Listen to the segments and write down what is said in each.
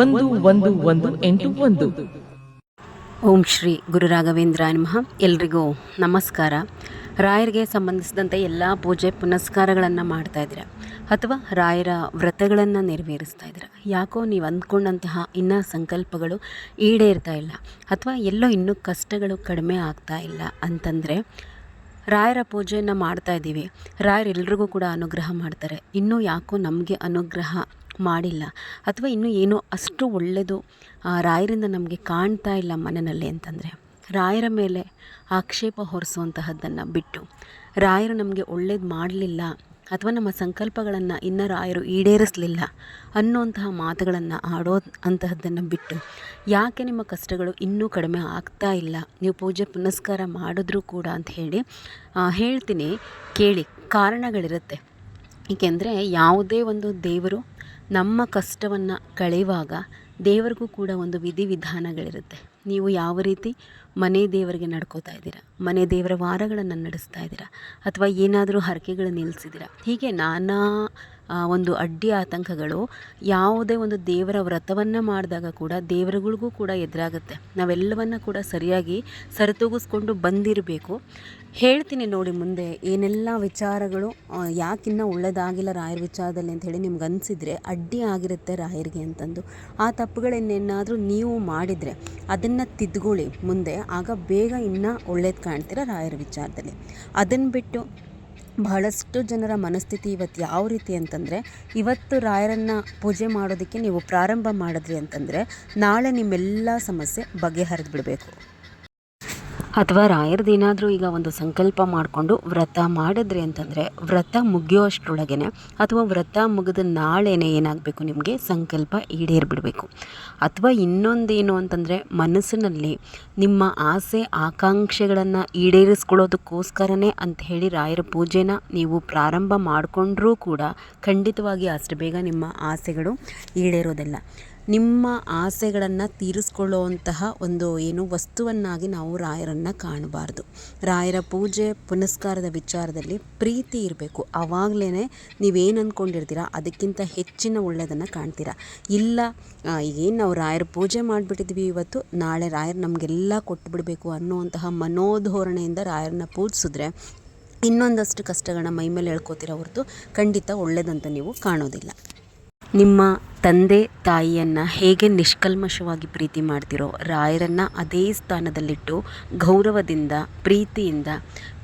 ಒಂದು ಒಂದು ಒಂದು, ಎಂಟು, ಒಂದು. ಓಂ ಶ್ರೀ ಗುರು ರಾಘವೇಂದ್ರ ನಮಃ. ಎಲ್ರಿಗೂ ನಮಸ್ಕಾರ. ರಾಯರಿಗೆ ಸಂಬಂಧಿಸಿದಂತೆ ಎಲ್ಲ ಪೂಜೆ ಪುನಸ್ಕಾರಗಳನ್ನು ಮಾಡ್ತಾ ಇದ್ದೀರಾ? ಅಥವಾ ರಾಯರ ವ್ರತಗಳನ್ನು ನೆರವೇರಿಸ್ತಾ ಇದ್ದೀರಾ? ಯಾಕೋ ನೀವು ಅಂದ್ಕೊಂಡಂತಹ ಇನ್ನೂ ಸಂಕಲ್ಪಗಳು ಈಡೇರ್ತಾ ಇಲ್ಲ, ಅಥವಾ ಎಲ್ಲೋ ಇನ್ನೂ ಕಷ್ಟಗಳು ಕಡಿಮೆ ಆಗ್ತಾ ಇಲ್ಲ ಅಂತಂದರೆ ರಾಯರ ಪೂಜೆಯನ್ನು ಮಾಡ್ತಾ ಇದ್ದೀವಿ. ರಾಯರೆಲ್ರಿಗೂ ಕೂಡ ಅನುಗ್ರಹ ಮಾಡ್ತಾರೆ. ಇನ್ನೂ ಯಾಕೋ ನಮಗೆ ಅನುಗ್ರಹ ಮಾಡಿಲ್ಲ. ಅಥವಾ ಇನ್ನೂ ಏನೋ ಅಷ್ಟು ಒಳ್ಳೆಯದು ರಾಯರಿಂದ ನಮಗೆ ಕಾಣ್ತಾ ಇಲ್ಲ ಮನೆಯಲ್ಲಿ ಅಂತಂದರೆ, ರಾಯರ ಮೇಲೆ ಆಕ್ಷೇಪ ಹೊರಿಸುವಂತಹದ್ದನ್ನು ಬಿಟ್ಟು, ರಾಯರು ನಮಗೆ ಒಳ್ಳೇದು ಮಾಡಲಿಲ್ಲ ಅಥವಾ ನಮ್ಮ ಸಂಕಲ್ಪಗಳನ್ನು ಇನ್ನು ರಾಯರು ಈಡೇರಿಸಲಿಲ್ಲ ಅನ್ನುವಂತಹ ಮಾತುಗಳನ್ನು ಆಡೋ ಅಂತಹದ್ದನ್ನು ಬಿಟ್ಟು, ಯಾಕೆ ನಿಮ್ಮ ಕಷ್ಟಗಳು ಇನ್ನೂ ಕಡಿಮೆ ಆಗ್ತಾ ಇಲ್ಲ? ನೀವು ಪೂಜೆ ಪುನಸ್ಕಾರ ಮಾಡಿದ್ರೂ ಕೂಡ ಅಂತ ಹೇಳಿ ಹೇಳ್ತೀನಿ, ಕೇಳಿ ಕಾರಣಗಳಿರುತ್ತೆ. ಏಕೆಂದರೆ ಯಾವುದೇ ಒಂದು ದೇವರು ನಮ್ಮ ಕಷ್ಟವನ್ನು ಕಳೆಯುವಾಗ ದೇವರಿಗೂ ಕೂಡ ಒಂದು ವಿಧಿವಿಧಾನಗಳಿರುತ್ತೆ ನೀವು ಯಾವ ರೀತಿ ಮನೆ ದೇವರಿಗೆ ನಡ್ಕೋತಾ ಇದ್ದೀರಾ? ಮನೆ ದೇವರ ವಾರಗಳನ್ನು ನಡೆಸ್ತಾ ಇದ್ದೀರಾ? ಅಥವಾ ಏನಾದರೂ ಹರಕೆಗಳು ನಿಲ್ಲಿಸಿದ್ದೀರಾ ಹೀಗೆ ನಾನಾ ಒಂದು ಅಡ್ಡಿ ಆತಂಕಗಳು, ಯಾವುದೇ ಒಂದು ದೇವರ ವ್ರತವನ್ನು ಮಾಡಿದಾಗ ಕೂಡ ದೇವರುಗಳಿಗೂ ಕೂಡ ಎದುರಾಗುತ್ತೆ. ನಾವೆಲ್ಲವನ್ನು ಕೂಡ ಸರಿಯಾಗಿ ಸರಿತೂಗಿಸ್ಕೊಂಡು ಬಂದಿರಬೇಕು. ಹೇಳ್ತೀನಿ ನೋಡಿ ಮುಂದೆ, ಏನೆಲ್ಲ ವಿಚಾರಗಳು ಯಾಕಿನ್ನ ಒಳ್ಳೆಯದಾಗಿಲ್ಲ ರಾಯರ ವಿಚಾರದಲ್ಲಿ ಅಂತ ಹೇಳಿ ನಿಮ್ಗೆ ಅನಿಸಿದರೆ ಅಡ್ಡಿ ಆಗಿರುತ್ತೆ ರಾಯರಿಗೆ ಅಂತಂದು. ಆ ತಪ್ಪುಗಳನ್ನೇನಾದರೂ ನೀವು ಮಾಡಿದರೆ ಅದನ್ನು ತಿದ್ದುಕೊಳ್ಳಿ ಮುಂದೆ, ಆಗ ಬೇಗ ಇನ್ನೂ ಒಳ್ಳೇದು ಕಾಣ್ತೀರ ರಾಯರ ವಿಚಾರದಲ್ಲಿ. ಅದನ್ನು ಬಿಟ್ಟು ಬಹಳಷ್ಟು ಜನರ ಮನಸ್ಥಿತಿ ಇವತ್ತು ಯಾವ ರೀತಿ ಅಂತಂದರೆ, ಇವತ್ತು ರಾಯರನ್ನು ಪೂಜೆ ಮಾಡೋದಕ್ಕೆ ನೀವು ಪ್ರಾರಂಭ ಮಾಡಿದ್ರಿ ಅಂತಂದರೆ, ನಾಳೆ ನಿಮ್ಮೆಲ್ಲ ಸಮಸ್ಯೆ ಬಗೆಹರಿದು ಬಿಡಬೇಕು ಅಥವಾ ರಾಯರದೇನಾದರೂ ಈಗ ಒಂದು ಸಂಕಲ್ಪ ಮಾಡಿಕೊಂಡು ವ್ರತ ಮಾಡಿದ್ರಿ ಅಂತಂದರೆ, ವ್ರತ ಮುಗಿಯೋಷ್ಟರೊಳಗೆ ಅಥವಾ ವ್ರತ ಮುಗಿದ ನಾಳೆನೇ ಏನಾಗಬೇಕು ನಿಮಗೆ? ಸಂಕಲ್ಪ ಈಡೇರಿಬಿಡಬೇಕು. ಅಥವಾ ಇನ್ನೊಂದೇನು ಅಂತಂದರೆ, ಮನಸ್ಸಿನಲ್ಲಿ ನಿಮ್ಮ ಆಸೆ, ಆಕಾಂಕ್ಷೆಗಳನ್ನು ಈಡೇರಿಸ್ಕೊಳ್ಳೋದಕ್ಕೋಸ್ಕರನೇ ಅಂತ ಹೇಳಿ ರಾಯರ ಪೂಜೆನ ನೀವು ಪ್ರಾರಂಭ ಮಾಡಿಕೊಂಡ್ರೂ ಕೂಡ ಖಂಡಿತವಾಗಿ ಅಷ್ಟು ಬೇಗ ನಿಮ್ಮ ಆಸೆಗಳು ಈಡೇರೋದಿಲ್ಲ. ನಿಮ್ಮ ಆಸೆಗಳನ್ನು ತೀರಿಸ್ಕೊಳ್ಳುವಂತಹ ಒಂದು ಏನು ವಸ್ತುವನ್ನಾಗಿ ನಾವು ರಾಯರನ್ನು ಕಾಣಬಾರ್ದು. ರಾಯರ ಪೂಜೆ, ಪುನಸ್ಕಾರದ ವಿಚಾರದಲ್ಲಿ ಪ್ರೀತಿ ಇರಬೇಕು. ಆವಾಗಲೇ ನೀವೇನು ಅಂದ್ಕೊಂಡಿರ್ತೀರ ಅದಕ್ಕಿಂತ ಹೆಚ್ಚಿನ ಒಳ್ಳೆಯದನ್ನು ಕಾಣ್ತೀರಾ? ಇಲ್ಲ ಏನು ನಾವು ರಾಯರ ಪೂಜೆ ಮಾಡಿಬಿಟ್ಟಿದ್ವಿ ಇವತ್ತು, ನಾಳೆ ರಾಯರು ನಮಗೆಲ್ಲ ಕೊಟ್ಟುಬಿಡಬೇಕು ಅನ್ನುವಂತಹ ಮನೋಧೋರಣೆಯಿಂದ ರಾಯರನ್ನ ಪೂಜಿಸಿದ್ರೆ ಇನ್ನೊಂದಷ್ಟು ಕಷ್ಟಗಳನ್ನ ಮೈಮೇಲೆ ಮೇಲೆ ಎಳ್ಕೋತೀರ ಹೊರತು ಖಂಡಿತ ಒಳ್ಳೆಯದಂತ ನೀವು ಕಾಣೋದಿಲ್ಲ. ನಿಮ್ಮ ತಂದೆ ತಾಯಿಯನ್ನು ಹೇಗೆ ನಿಷ್ಕಲ್ಮಶವಾಗಿ ಪ್ರೀತಿ ಮಾಡ್ತಿರೋ ರಾಯರನ್ನು ಅದೇ ಸ್ಥಾನದಲ್ಲಿಟ್ಟು ಗೌರವದಿಂದ, ಪ್ರೀತಿಯಿಂದ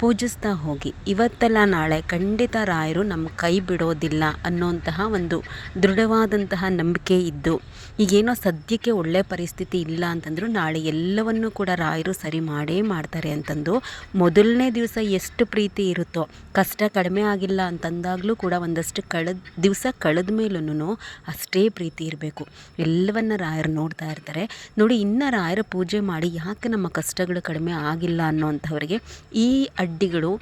ಪೂಜಿಸ್ತಾ ಹೋಗಿ. ಇವತ್ತೆಲ್ಲ ನಾಳೆ ಖಂಡಿತ ರಾಯರು ನಮ್ಮ ಕೈ ಬಿಡೋದಿಲ್ಲ ಅನ್ನೋಂತಹ ಒಂದು ದೃಢವಾದಂತಹ ನಂಬಿಕೆ ಇದ್ದು, ಈಗೇನೋ ಸದ್ಯಕ್ಕೆ ಒಳ್ಳೆಯ ಪರಿಸ್ಥಿತಿ ಇಲ್ಲ ಅಂತಂದರೂ ನಾಳೆ ಎಲ್ಲವನ್ನೂ ಕೂಡ ರಾಯರು ಸರಿ ಮಾಡೇ ಮಾಡ್ತಾರೆ ಅಂತಂದು ಮೊದಲನೇ ದಿವಸ ಎಷ್ಟು ಪ್ರೀತಿ ಇರುತ್ತೋ, ಕಷ್ಟ ಕಡಿಮೆ ಆಗಿಲ್ಲ ಅಂತಂದಾಗಲೂ ಕೂಡ ಒಂದಷ್ಟು ಕಳೆದ ದಿವಸ ಕಳೆದ ಮೇಲೂ ಅಷ್ಟೇ ಪ್ರೀತಿ ಇರಬೇಕು. ಎಲ್ಲವನ್ನ ರಾಯರು ನೋಡ್ತಾ ಇರ್ತಾರೆ. ನೋಡಿ, ಇನ್ನು ರಾಯರ ಪೂಜೆ ಮಾಡಿ ಯಾಕೆ ನಮ್ಮ ಕಷ್ಟಗಳು ಕಡಿಮೆ ಆಗಿಲ್ಲ ಅನ್ನೋವಂಥವ್ರಿಗೆ ಈ ಅಡ್ಡಿಗಳು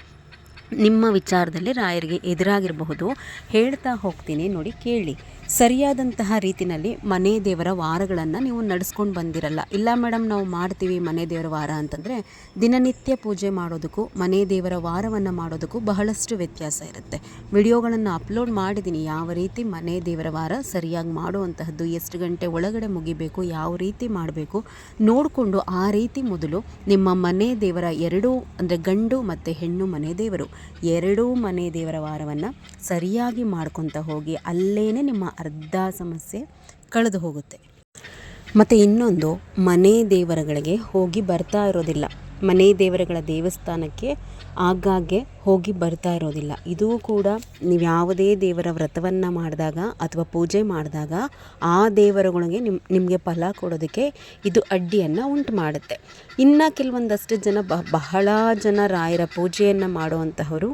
ನಿಮ್ಮ ವಿಚಾರದಲ್ಲಿ ರಾಯರಿಗೆ ಎದುರಾಗಿರಬಹುದು. ಹೇಳ್ತಾ ಹೋಗ್ತೀನಿ. ನೋಡಿ, ಕೇಳಿ. ಸರಿಯಾದಂತಹ ರೀತಿಯಲ್ಲಿ ಮನೆ ದೇವರ ವಾರಗಳನ್ನು ನೀವು ನಡೆಸ್ಕೊಂಡು ಬಂದಿರಲ್ಲ. ಇಲ್ಲ ಮೇಡಮ್ ನಾವು ಮಾಡ್ತೀವಿ ಮನೆ ದೇವರ ವಾರ ಅಂತಂದರೆ ದಿನನಿತ್ಯ ಪೂಜೆ ಮಾಡೋದಕ್ಕೂ, ಮನೆ ದೇವರ ವಾರವನ್ನು ಮಾಡೋದಕ್ಕೂ ಬಹಳಷ್ಟು ವ್ಯತ್ಯಾಸ ಇರುತ್ತೆ. ವಿಡಿಯೋಗಳನ್ನು ಅಪ್ಲೋಡ್ ಮಾಡಿದ್ದೀನಿ ಯಾವ ರೀತಿ ಮನೆ ದೇವರ ವಾರ ಸರಿಯಾಗಿ ಮಾಡುವಂತಹದ್ದು, ಎಷ್ಟು ಗಂಟೆ ಒಳಗಡೆ ಮುಗಿಬೇಕು, ಯಾವ ರೀತಿ ಮಾಡಬೇಕು, ನೋಡಿಕೊಂಡು ಆ ರೀತಿ ಮೊದಲು ನಿಮ್ಮ ಮನೆ ದೇವರ ಎರಡೂ, ಅಂದರೆ ಗಂಡು ಮತ್ತು ಹೆಣ್ಣು ಮನೆ ದೇವರು ಎರಡೂ ಮನೆ ದೇವರ ವಾರವನ್ನು ಸರಿಯಾಗಿ ಮಾಡ್ಕೊತ ಹೋಗಿ ಅಲ್ಲೇ ನಿಮ್ಮ ಅರ್ಧ ಸಮಸ್ಯೆ ಕಳೆದು ಹೋಗುತ್ತೆ. ಮತ್ತು ಇನ್ನೊಂದು, ಮನೆ ದೇವರುಗಳಿಗೆ ಹೋಗಿ ಬರ್ತಾ ಇರೋದಿಲ್ಲ. ಮನೆ ದೇವರುಗಳ ದೇವಸ್ಥಾನಕ್ಕೆ ಆಗಾಗ್ಗೆ ಹೋಗಿ ಬರ್ತಾ ಇರೋದಿಲ್ಲ. ಇದು ಕೂಡ ನೀವು ಯಾವುದೇ ದೇವರ ವ್ರತವನ್ನು ಮಾಡಿದಾಗ ಅಥವಾ ಪೂಜೆ ಮಾಡಿದಾಗ ಆ ದೇವರುಗಳಿಗೆ ನಿಮ್ಮ ನಿಮಗೆ ಫಲ ಕೊಡೋದಕ್ಕೆ ಇದು ಅಡ್ಡಿಯನ್ನು ಉಂಟು ಮಾಡುತ್ತೆ. ಇನ್ನು ಕೆಲವೊಂದಷ್ಟು ಜನ ಬಹಳ ಜನ ರಾಯರ ಪೂಜೆಯನ್ನು ಮಾಡುವಂತಹವರು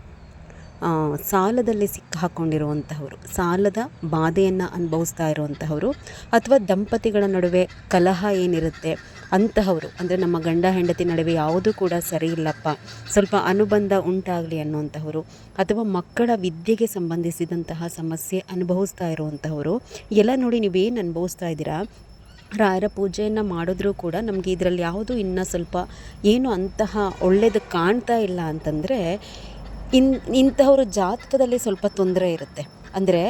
ಸಾಲದಲ್ಲಿ ಸಿಕ್ಕಾಕೊಂಡಿರುವಂತಹವರು, ಸಾಲದ ಬಾಧೆಯನ್ನು ಅನುಭವಿಸ್ತಾ ಇರುವಂತಹವರು ಅಥವಾ ದಂಪತಿಗಳ ನಡುವೆ ಕಲಹ ಏನಿರುತ್ತೆ ಅಂತಹವರು, ಅಂದರೆ ನಮ್ಮ ಗಂಡ ಹೆಂಡತಿ ನಡುವೆ ಯಾವುದೂ ಕೂಡ ಸರಿ ಇಲ್ಲಪ್ಪ, ಸ್ವಲ್ಪ ಅನುಬಂಧ ಉಂಟಾಗಲಿ ಅನ್ನುವಂಥವರು ಅಥವಾ ಮಕ್ಕಳ ವಿದ್ಯೆಗೆ ಸಂಬಂಧಿಸಿದಂತಹ ಸಮಸ್ಯೆ ಅನುಭವಿಸ್ತಾ ಇರುವಂತಹವರು, ಎಲ್ಲ ನೋಡಿ ನೀವೇನು ಅನುಭವಿಸ್ತಾ ಇದ್ದೀರಾ? ರಾಯರ ಪೂಜೆಯನ್ನು ಮಾಡಿದ್ರೂ ಕೂಡ ನಮಗೆ ಇದರಲ್ಲಿ ಯಾವುದು ಇನ್ನೂ ಸ್ವಲ್ಪ ಏನು ಅಂತಹ ಒಳ್ಳೆಯದು ಕಾಣ್ತಾ ಇಲ್ಲ ಅಂತಂದರೆ ಇನ್ ಇಂಥವ್ರ ಜಾತಕದಲ್ಲಿ ಸ್ವಲ್ಪ ತೊಂದರೆ ಇರುತ್ತೆ. ಅಂದರೆ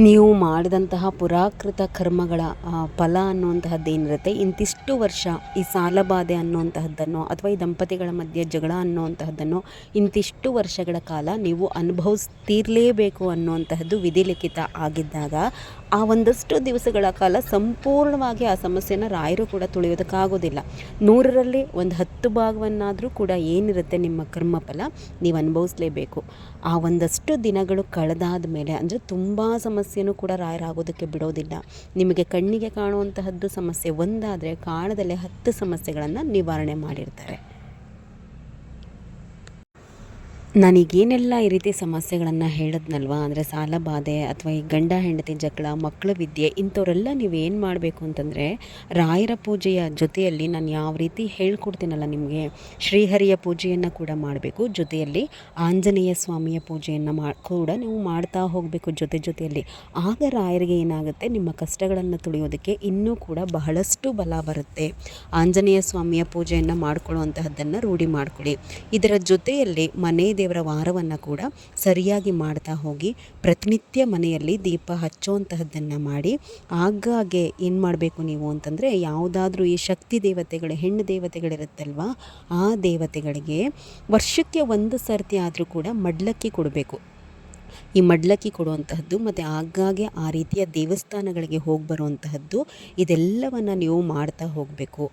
ನೀವು ಮಾಡಿದಂತಹ ಪುರಾಕೃತ ಕರ್ಮಗಳ ಫಲ ಅನ್ನುವಂತಹದ್ದು ಏನಿರುತ್ತೆ ಇಂತಿಷ್ಟು ವರ್ಷ ಈ ಸಾಲಬಾಧೆ ಅನ್ನುವಂತಹದ್ದನ್ನು ಅಥವಾ ಈ ದಂಪತಿಗಳ ಮಧ್ಯೆ ಜಗಳ ಅನ್ನುವಂತಹದ್ದನ್ನು ಇಂತಿಷ್ಟು ವರ್ಷಗಳ ಕಾಲ ನೀವು ಅನುಭವಿಸ್ತಿರಲೇಬೇಕು ಅನ್ನುವಂತಹದ್ದು ವಿಧಿಲಿಖಿತ ಆಗಿದ್ದಾಗ ಆ ಒಂದಷ್ಟು ದಿವಸಗಳ ಕಾಲ ಸಂಪೂರ್ಣವಾಗಿ ಆ ಸಮಸ್ಯೆನ ರಾಯರು ಕೂಡ ತುಳಿಯೋದಕ್ಕಾಗೋದಿಲ್ಲ. ನೂರರಲ್ಲಿ ಒಂದು ಹತ್ತು ಭಾಗವನ್ನಾದರೂ ಕೂಡ ಏನಿರುತ್ತೆ ನಿಮ್ಮ ಕರ್ಮಫಲ ನೀವು ಅನುಭವಿಸಲೇಬೇಕು. ಆ ಒಂದಷ್ಟು ದಿನಗಳು ಕಳೆದಾದ ಮೇಲೆ, ಅಂದರೆ ತುಂಬ ಸಮಸ್ಯೆನೂ ಕೂಡ ರಾಯರಾಗೋದಕ್ಕೆ ಬಿಡೋದಿಲ್ಲ. ನಿಮಗೆ ಕಣ್ಣಿಗೆ ಕಾಣುವಂತಹದ್ದು ಸಮಸ್ಯೆ ಒಂದಾದರೆ ಕಾಣದಲ್ಲೇ ಹತ್ತು ಸಮಸ್ಯೆಗಳನ್ನು ನಿವಾರಣೆ ಮಾಡಿರ್ತಾರೆ. ನನಗೇನೆಲ್ಲ ಈ ರೀತಿ ಸಮಸ್ಯೆಗಳನ್ನು ಹೇಳಿದ್ನಲ್ವ? ಅಂದರೆ ಸಾಲ ಬಾಧೆ ಅಥವಾ ಈ ಗಂಡ, ಹೆಂಡತಿ ಜಗಳ ಮಕ್ಕಳ ವಿದ್ಯೆ ಇಂಥವರೆಲ್ಲ ನೀವು ಏನು ಮಾಡಬೇಕು ಅಂತಂದರೆ ರಾಯರ ಪೂಜೆಯ ಜೊತೆಯಲ್ಲಿ ನಾನು ಯಾವ ರೀತಿ ಹೇಳ್ಕೊಡ್ತೀನಲ್ಲ ನಿಮಗೆ, ಶ್ರೀಹರಿಯ ಪೂಜೆಯನ್ನು ಕೂಡ ಮಾಡಬೇಕು. ಜೊತೆಯಲ್ಲಿ ಆಂಜನೇಯ ಸ್ವಾಮಿಯ ಪೂಜೆಯನ್ನು ಮಾ, ಕೂಡ ನೀವು ಮಾಡ್ತಾ ಹೋಗಬೇಕು ಜೊತೆ ಜೊತೆಯಲ್ಲಿ. ಆಗ ರಾಯರಿಗೆ ಏನಾಗುತ್ತೆ? ನಿಮ್ಮ ಕಷ್ಟಗಳನ್ನು ತುಳಿಯೋದಕ್ಕೆ ಇನ್ನೂ ಕೂಡ ಬಹಳಷ್ಟು ಬಲ ಬರುತ್ತೆ. ಆಂಜನೇಯ ಸ್ವಾಮಿಯ ಪೂಜೆಯನ್ನು ಮಾಡ್ಕೊಳ್ಳುವಂತಹದ್ದನ್ನು ರೂಢಿ ಮಾಡ್ಕೊಳ್ಳಿ. ಇದರ ಜೊತೆಯಲ್ಲಿ ಮನೆ ದೇವರ ವಾರವನ್ನು ಕೂಡ ಸರಿಯಾಗಿ ಮಾಡ್ತಾ ಹೋಗಿ ಪ್ರತಿನಿತ್ಯ ಮನೆಯಲ್ಲಿ ದೀಪ ಹಚ್ಚುವಂತಹದ್ದನ್ನು ಮಾಡಿ ಆಗಾಗ್ಗೆ ಏನು ಮಾಡಬೇಕು ನೀವು ಅಂತಂದರೆ ಯಾವುದಾದ್ರೂ ಈ ಶಕ್ತಿ ದೇವತೆಗಳು, ಹೆಣ್ಣು ದೇವತೆಗಳಿರುತ್ತಲ್ವ, ಆ ದೇವತೆಗಳಿಗೆ ವರ್ಷಕ್ಕೆ ಒಂದು ಸರ್ತಿ ಆದರೂ ಕೂಡ ಮಡ್ಲಕ್ಕಿ ಕೊಡಬೇಕು. ಈ ಮಡ್ಲಕ್ಕಿ ಕೊಡುವಂತಹದ್ದು ಮತ್ತು ಆಗಾಗ್ಗೆ ಆ ರೀತಿಯ ದೇವಸ್ಥಾನಗಳಿಗೆ ಹೋಗಿ ಬರುವಂತಹದ್ದು ಇದೆಲ್ಲವನ್ನು ನೀವು ಮಾಡ್ತಾ ಹೋಗಬೇಕು.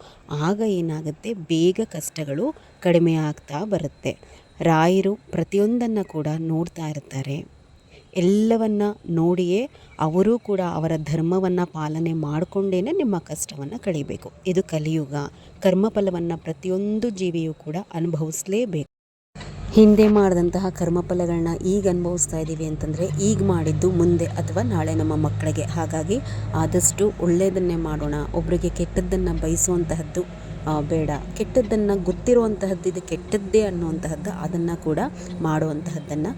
ಆಗ ಏನಾಗುತ್ತೆ, ಬೇಗ ಕಷ್ಟಗಳು ಕಡಿಮೆ ಆಗ್ತಾ ಬರುತ್ತೆ. ರಾಯರು ಪ್ರತಿಯೊಂದನ್ನು ಕೂಡ ನೋಡ್ತಾ ಇರ್ತಾರೆ. ಎಲ್ಲವನ್ನ ನೋಡಿಯೇ ಅವರೂ ಕೂಡ ಅವರ ಧರ್ಮವನ್ನು ಪಾಲನೆ ಮಾಡಿಕೊಂಡೇ ನಿಮ್ಮ ಕಷ್ಟವನ್ನು ಕಳಿಬೇಕು. ಇದು ಕಲಿಯುಗ. ಕರ್ಮಫಲವನ್ನು ಪ್ರತಿಯೊಂದು ಜೀವಿಯೂ ಕೂಡ ಅನುಭವಿಸಲೇಬೇಕು. ಹಿಂದೆ ಮಾಡಿದಂತಹ ಕರ್ಮಫಲಗಳನ್ನ ಈಗ ಅನುಭವಿಸ್ತಾ ಇದ್ದೀವಿ ಅಂತಂದರೆ ಈಗ ಮಾಡಿದ್ದು ಮುಂದೆ ಅಥವಾ ನಾಳೆ ನಮ್ಮ ಮಕ್ಕಳಿಗೆ. ಹಾಗಾಗಿ ಆದಷ್ಟು ಒಳ್ಳೆಯದನ್ನೇ ಮಾಡೋಣ. ಒಬ್ಬರಿಗೆ ಕೆಟ್ಟದ್ದನ್ನು ಬಯಸುವಂತಹದ್ದು ಬೇಡ. ಕೆಟ್ಟದ್ದನ್ನು ಗೊತ್ತಿರುವಂತಹದ್ದು ಇದು, ಕೆಟ್ಟದ್ದೇ ಅನ್ನುವಂತಹದ್ದು ಅದನ್ನು ಕೂಡ ಮಾಡುವಂತಹದ್ದನ್ನು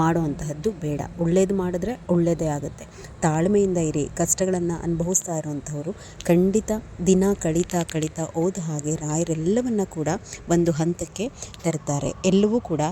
ಮಾಡುವಂತಹದ್ದು ಬೇಡ. ಒಳ್ಳೇದು ಮಾಡಿದ್ರೆ ಒಳ್ಳೆಯದೇ ಆಗುತ್ತೆ. ತಾಳ್ಮೆಯಿಂದ ಇರಿ. ಕಷ್ಟಗಳನ್ನು ಅನುಭವಿಸ್ತಾ ಇರುವಂಥವರು ಖಂಡಿತ ದಿನ ಕಳೀತಾ ಕಳೀತಾ ಹೋದ ಹಾಗೆ ರಾಯರೆಲ್ಲವನ್ನು ಕೂಡ ಒಂದು ಹಂತಕ್ಕೆ ತರ್ತಾರೆ. ಎಲ್ಲವೂ ಕೂಡ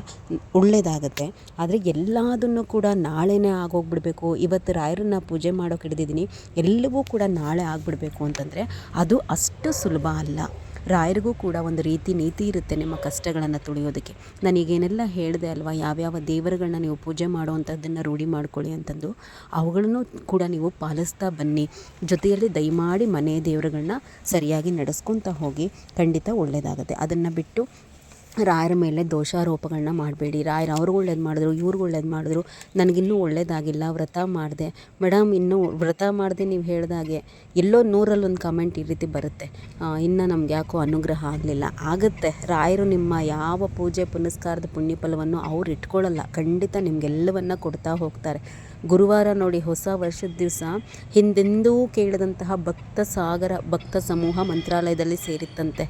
ಒಳ್ಳೆಯದಾಗುತ್ತೆ ಆದರೆ ಎಲ್ಲದನ್ನು ಕೂಡ ನಾಳೆನೇ ಆಗೋಗ್ಬಿಡಬೇಕು. ಇವತ್ತು ರಾಯರನ್ನು ಪೂಜೆ ಮಾಡೋಕೆ ಹಿಡಿದಿದ್ದೀನಿ, ಎಲ್ಲವೂ ಕೂಡ ನಾಳೆ ಆಗಿಬಿಡಬೇಕು ಅಂತಂದರೆ ಅದು ಅಷ್ಟು ಸುಲಭ ಅಲ್ಲ. ರಾಯರಿಗೂ ಕೂಡ ಒಂದು ರೀತಿ ನೀತಿ ಇರುತ್ತೆ ನಿಮ್ಮ ಕಷ್ಟಗಳನ್ನು ತುಳಿಯೋದಕ್ಕೆ. ನನಗೇನೆಲ್ಲ ಹೇಳಿದೆ ಅಲ್ವಾ, ಯಾವ್ಯಾವ ದೇವರುಗಳನ್ನ ನೀವು ಪೂಜೆ ಮಾಡುವಂಥದ್ದನ್ನು ರೂಢಿ ಮಾಡ್ಕೊಳ್ಳಿ ಅಂತಂದು, ಅವುಗಳನ್ನು ಕೂಡ ನೀವು ಪಾಲಿಸ್ತಾ ಬನ್ನಿ. ಜೊತೆಯಲ್ಲಿ ದಯಮಾಡಿ ಮನೆ ದೇವರುಗಳನ್ನ ಸರಿಯಾಗಿ ನಡೆಸ್ಕೊತಾ ಹೋಗಿ ಖಂಡಿತ ಒಳ್ಳೆಯದಾಗುತ್ತೆ ಅದನ್ನು ಬಿಟ್ಟು ರಾಯರ ಮೇಲೆ ದೋಷಾರೋಪಗಳನ್ನ ಮಾಡಬೇಡಿ. ರಾಯರು ಅವ್ರಿಗೆ ಒಳ್ಳೇದು ಮಾಡಿದ್ರು ಇವ್ರಿಗೆ ಒಳ್ಳೇದು ಮಾಡಿದ್ರು, ನನಗಿನ್ನೂ ಒಳ್ಳೇದಾಗಿಲ್ಲ, ವ್ರತ ಮಾಡಿದೆ. ಮೇಡಮ್ ಇನ್ನೂ ವ್ರತ ಮಾಡಿದೆ ನೀವು ಹೇಳಿದಾಗೆ ಎಲ್ಲೋ ನೂರಲ್ಲಿ ಒಂದು ಕಮೆಂಟ್ ಈ ರೀತಿ ಬರುತ್ತೆ. ಇನ್ನು ನಮ್ಗೆ ಯಾಕೋ ಅನುಗ್ರಹ ಆಗಲಿಲ್ಲ. ಆಗುತ್ತೆ, ರಾಯರು ನಿಮ್ಮ ಯಾವ ಪೂಜೆ ಪುನಸ್ಕಾರದ ಪುಣ್ಯ ಫಲವನ್ನು ಅವ್ರು ಇಟ್ಕೊಳ್ಳಲ್ಲ ಖಂಡಿತ ನಿಮಗೆಲ್ಲವನ್ನ ಕೊಡ್ತಾ ಹೋಗ್ತಾರೆ. ಗುರುವಾರ ನೋಡಿ ಹೊಸ ವರ್ಷದ ದಿವಸ ಹಿಂದೆಂದೂ ಕೇಳಿದಂತಹ ಭಕ್ತ ಸಾಗರ, ಭಕ್ತ ಸಮೂಹ ಮಂತ್ರಾಲಯದಲ್ಲಿ ಸೇರಿತ್ತಂತೆ.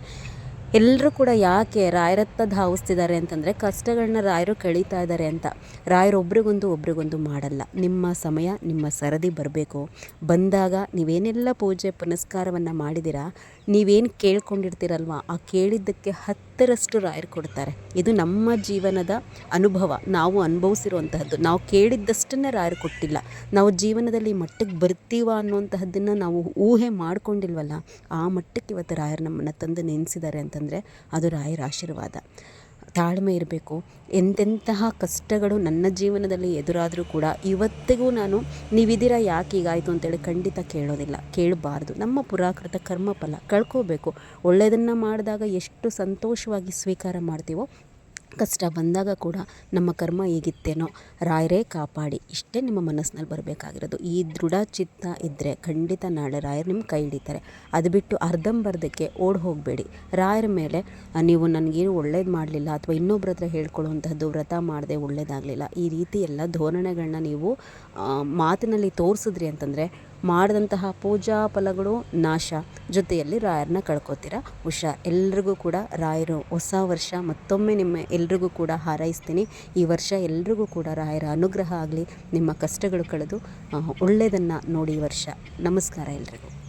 ಎಲ್ಲರೂ ಕೂಡ ಯಾಕೆ ರಾಯರತ್ತ ಧಾವಿಸ್ತಿದ್ದಾರೆ ಅಂತಂದರೆ ಕಷ್ಟಗಳನ್ನ ರಾಯರು ಕಳೀತಾ ಇದ್ದಾರೆ ಅಂತ. ರಾಯರು ಒಬ್ರಿಗೊಂದು ಒಬ್ರಿಗೊಂದು ಮಾಡಲ್ಲ. ನಿಮ್ಮ ಸಮಯ, ನಿಮ್ಮ ಸರದಿ ಬರಬೇಕು. ಬಂದಾಗ ನೀವೇನೆಲ್ಲ ಪೂಜೆ ಪುನಸ್ಕಾರವನ್ನು ಮಾಡಿದ್ದೀರಾ ನೀವೇನು ಕೇಳ್ಕೊಂಡಿರ್ತೀರಲ್ವ? ಆ ಕೇಳಿದ್ದಕ್ಕೆ ಹತ್ತರಷ್ಟು ರಾಯರು ಕೊಡ್ತಾರೆ. ಇದು ನಮ್ಮ ಜೀವನದ ಅನುಭವ. ನಾವು ಅನುಭವಿಸಿರುವಂತಹದ್ದು. ನಾವು ಕೇಳಿದ್ದಷ್ಟನ್ನೇ ರಾಯರು ಕೊಟ್ಟಿಲ್ಲ. ನಾವು ಜೀವನದಲ್ಲಿ ಮಟ್ಟಕ್ಕೆ ಬರ್ತೀವ ಅನ್ನುವಂತಹದ್ದನ್ನು ನಾವು ಊಹೆ ಮಾಡ್ಕೊಂಡಿಲ್ವಲ್ಲ, ಆ ಮಟ್ಟಕ್ಕೆ ಇವತ್ತು ರಾಯರು ನಮ್ಮನ್ನು ತಂದು ನೆನೆಸಿದ್ದಾರೆ ಅಂತಂದರೆ ಅದು ರಾಯರ ಆಶೀರ್ವಾದ. ತಾಳ್ಮೆ ಇರಬೇಕು. ಎಂತೆಂತಹ ಕಷ್ಟಗಳು ನನ್ನ ಜೀವನದಲ್ಲಿ ಎದುರಾದರೂ ಕೂಡ ಇವತ್ತಿಗೂ ನಾನು ನೀವಿದ್ದೀರಾ ಯಾಕೆ ಹೀಗಾಯಿತು ಅಂತೇಳಿ ಖಂಡಿತ ಕೇಳೋದಿಲ್ಲ. ಕೇಳಬಾರ್ದು. ನಮ್ಮ ಪುರಾಕೃತ ಕರ್ಮಫಲ ಕಳ್ಕೋಬೇಕು. ಒಳ್ಳೆಯದನ್ನು ಮಾಡಿದಾಗ ಎಷ್ಟು ಸಂತೋಷವಾಗಿ ಸ್ವೀಕಾರ ಮಾಡ್ತೀವೋ ಕಷ್ಟ ಬಂದಾಗ ಕೂಡ ನಮ್ಮ ಕರ್ಮ ಹೇಗಿತ್ತೇನೋ ರಾಯರೇ ಕಾಪಾಡಿ. ಇಷ್ಟೇ ನಿಮ್ಮ ಮನಸ್ಸಿನಲ್ಲಿ ಬರಬೇಕಾಗಿರೋದು. ಈ ದೃಢ ಚಿತ್ತ ಇದ್ದರೆ ಖಂಡಿತ ನಾಳೆ ರಾಯರು ನಿಮ್ಮ ಕೈ ಹಿಡಿತಾರೆ. ಅದು ಬಿಟ್ಟು ಅರ್ಧಂಬರ್ಧಕ್ಕೆ ಓಡಿ ಹೋಗಬೇಡಿ. ರಾಯರ ಮೇಲೆ ನೀವು ನನಗೇನು ಒಳ್ಳೇದು ಮಾಡಲಿಲ್ಲ ಅಥವಾ ಇನ್ನೊಬ್ಬರ ಹತ್ರ ಹೇಳ್ಕೊಳ್ಳುವಂತಹದ್ದು ವ್ರತ ಮಾಡದೆ ಒಳ್ಳೇದಾಗಲಿಲ್ಲ. ಈ ರೀತಿ ಎಲ್ಲ ಧೋರಣೆಗಳನ್ನ ನೀವು ಮಾತಿನಲ್ಲಿ ತೋರಿಸಿದ್ರಿ ಅಂತಂದರೆ ಮಾಡಿದಂತಹ ಪೂಜಾ ಫಲಗಳು ನಾಶ. ಜೊತೆಯಲ್ಲಿ ರಾಯರನ್ನ ಕಳ್ಕೊತೀರ. ಹುಷಾರ್ ಎಲ್ರಿಗೂ ಕೂಡ ರಾಯರು ಹೊಸ ವರ್ಷ ಮತ್ತೊಮ್ಮೆ ನಿಮ್ಮ ಎಲ್ರಿಗೂ ಕೂಡ ಹಾರೈಸ್ತೀನಿ. ಈ ವರ್ಷ ಎಲ್ರಿಗೂ ಕೂಡ ರಾಯರ ಅನುಗ್ರಹ ಆಗಲಿ. ನಿಮ್ಮ ಕಷ್ಟಗಳು ಕಳೆದು ಒಳ್ಳೆಯದನ್ನು ನೋಡಿ ವರ್ಷ. ನಮಸ್ಕಾರ ಎಲ್ರಿಗೂ.